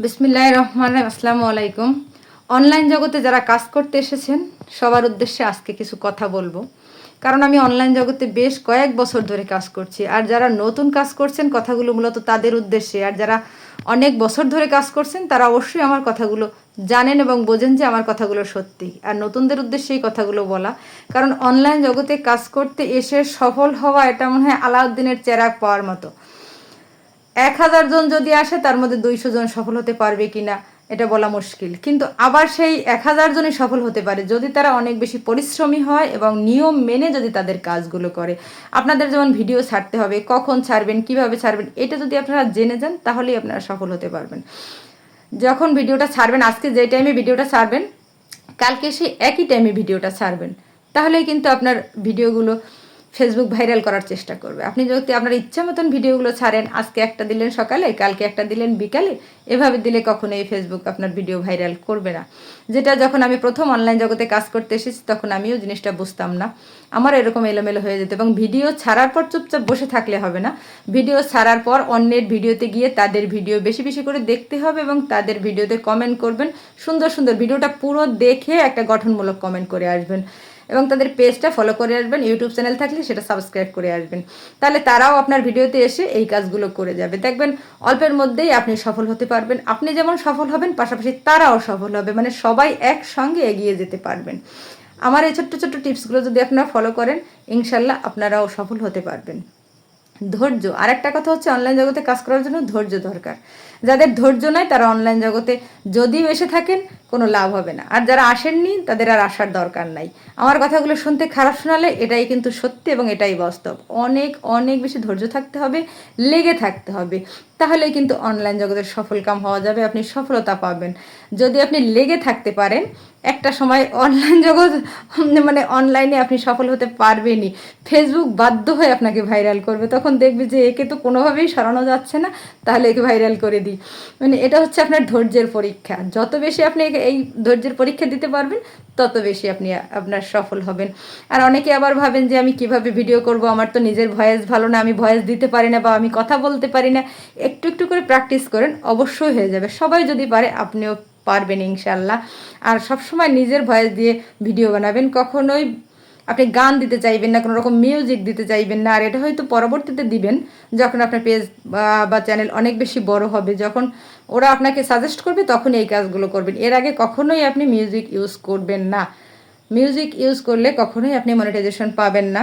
বিসমিল্লাহ রহমান আসসালামু আলাইকুম। অনলাইন জগতে যারা কাজ করতে এসেছেন, সবার উদ্দেশ্যে আজকে কিছু কথা বলব। কারণ আমি অনলাইন জগতে বেশ কয়েক বছর ধরে কাজ করছি, আর যারা নতুন কাজ করছেন, কথাগুলো মূলত তাদের উদ্দেশ্যে, আর যারা অনেক বছর ধরে কাজ করছেন, তারা অবশ্যই আমার কথাগুলো জানেন এবং বোঝেন যে আমার কথাগুলো সত্যি। আর নতুনদের উদ্দেশ্যে এই কথাগুলো বলা, কারণ অনলাইন জগতে কাজ করতে এসে সফল হওয়া এটা মনে হয় আলাউদ্দিনের চেরাক পাওয়ার মতো। এক হাজার জন যদি আসে, তার মধ্যে দুইশো জন সফল হতে পারবে কিনা, এটা বলা মুশকিল। কিন্তু আবার সেই এক হাজার জনই সফল হতে পারে যদি তারা অনেক বেশি পরিশ্রমী হয় এবং নিয়ম মেনে যদি তাদের কাজগুলো করে। আপনাদের যেমন ভিডিও ছাড়তে হবে, কখন ছাড়বেন, কীভাবে ছাড়বেন, এটা যদি আপনারা জেনে যান, তাহলেই আপনারা সফল হতে পারবেন। যখন ভিডিওটা ছাড়বেন, আজকে যে টাইমে ভিডিওটা ছাড়বেন, কালকে সেই একই টাইমে ভিডিওটা ছাড়বেন, তাহলেই কিন্তু আপনার ভিডিওগুলো ফেসবুক ভাইরাল করার চেষ্টা করবে। আপনি যদি আপনার ইচ্ছা মতন ভিডিওগুলো ছাড়েন, আজকে একটা দিলেন সকালে, কালকে একটা দিলেন বিকালে, এভাবে দিলে কখনো এই ফেসবুক আপনার ভিডিও ভাইরাল করবে না। যেটা যখন আমি প্রথম অনলাইন জগতে কাজ করতে এসেছি, তখন আমিও জিনিসটা বুঝতাম না। আমার এরকম এলোমেলো হয়ে যেত এবং ভিডিও ছাড়ার পর চুপচাপ বসে থাকলে হবে না। ভিডিও ছাড়ার পর অন্যের ভিডিওতে গিয়ে তাদের ভিডিও বেশি বেশি করে দেখতে হবে এবং তাদের ভিডিওতে কমেন্ট করবেন। সুন্দর সুন্দর ভিডিওটা পুরো দেখে একটা গঠনমূলক কমেন্ট করে আসবেন। এবং তাদের পেজটা ফলো করে আসবেন ইউটিউব চ্যানেল থাকলে সেটা সাবস্ক্রাইব করে আসবেন। তাহলে তারাও আপনার ভিডিওতে এসে এই কাজগুলো করে যাবে। দেখবেন অল্পের মধ্যেই আপনি সফল হতে পারবেন। আপনি যেমন সফল হবেন, পাশাপাশি তারাও সফল হবে। মানে সবাই একসঙ্গে এগিয়ে যেতে পারবেন। আমার এই ছোট্ট ছোট্ট টিপসগুলো যদি আপনারা ফলো করেন, ইনশাল্লাহ আপনারাও সফল হতে পারবেন। ধৈর্য। আরেকটা কথা হচ্ছে অনলাইন জগতে কাজ করার জন্য ধৈর্য দরকার। যাদের ধৈর্য নাই, তারা অনলাইন জগতে যদিও এসে থাকেন, কোনো লাভ হবে না। আর যারা আসেননি, তাদের আর আসার দরকার নাই। আমার কথাগুলো শুনতে খারাপ শোনালে এটাই কিন্তু সত্যি এবং এটাই বাস্তব। অনেক অনেক বেশি ধৈর্য থাকতে হবে, লেগে থাকতে হবে। তাহলে কিন্তু অনলাইন জগতের সফল কাম হওয়া যাবে, আপনি সফলতা পাবেন। যদি আপনি লেগে থাকতে পারেন একটা সময় অনলাইন জগৎ মানে অনলাইনে আপনি সফল হতে পারবেনই। ফেসবুক বাধ্য হয়ে আপনাকে ভাইরাল করবে। তখন দেখবে যে একে তো কোনোভাবেই সরানো যাচ্ছে না, তাহলে একে ভাইরাল করে দিই। মানে এটা হচ্ছে আপনার ধৈর্যের পরীক্ষা। যত বেশি আপনি এই ধৈর্যের পরীক্ষা দিতে পারবেন, তত বেশি আপনি আপনার সফল হবেন। আর অনেকে আবার ভাবেন যে আমি কীভাবে ভিডিও করব? আমার তো নিজের ভয়েস ভালো না, আমি ভয়েস দিতে পারি না বা আমি কথা বলতে পারি না। একটু একটু করে প্র্যাকটিস করেন, অবশ্যই হয়ে যাবে। সবাই যদি পারে, আপনিও পারবেন ইনশাল্লাহ আর সবসময় নিজের ভয়েস দিয়ে ভিডিও বানাবেন। কখনোই আপনি গান দিতে চাইবেন না, কোনো রকম মিউজিক দিতে চাইবেন না। আর এটা হয়তো পরবর্তীতে দিবেন, যখন আপনার পেজ বা চ্যানেল অনেক বেশি বড় হবে। যখন ওরা আপনাকে সাজেস্ট করবে তখন এই কাজগুলো করবেন। এর আগে কখনোই আপনি মিউজিক ইউজ করবেন না। মিউজিক ইউজ করলে কখনোই আপনি মনিটাইজেশন পাবেন না।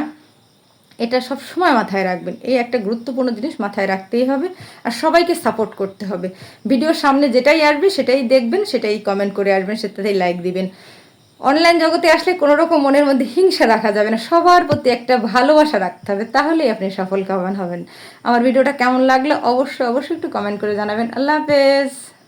এটা সব সময় মাথায় রাখবেন। এই একটা গুরুত্বপূর্ণ জিনিস মাথায় রাখতেই হবে আর সবাইকে সাপোর্ট করতে হবে। ভিডিওর সামনে যেটাই আসবে সেটাই দেখবেন, সেটাই কমেন্ট করে আসবেন, সেটাতেই লাইক দিবেন। অনলাইন জগতে আসলে কোনো রকম মনের মধ্যে হিংসা রাখা যাবে না। সবার প্রতি একটা ভালোবাসা রাখতে হবে, তাহলেই আপনি সফল কামান হবেন। আমার ভিডিওটা কেমন লাগল অবশ্যই অবশ্যই একটু কমেন্ট করে জানাবেন। আল্লাহ হাফেজ।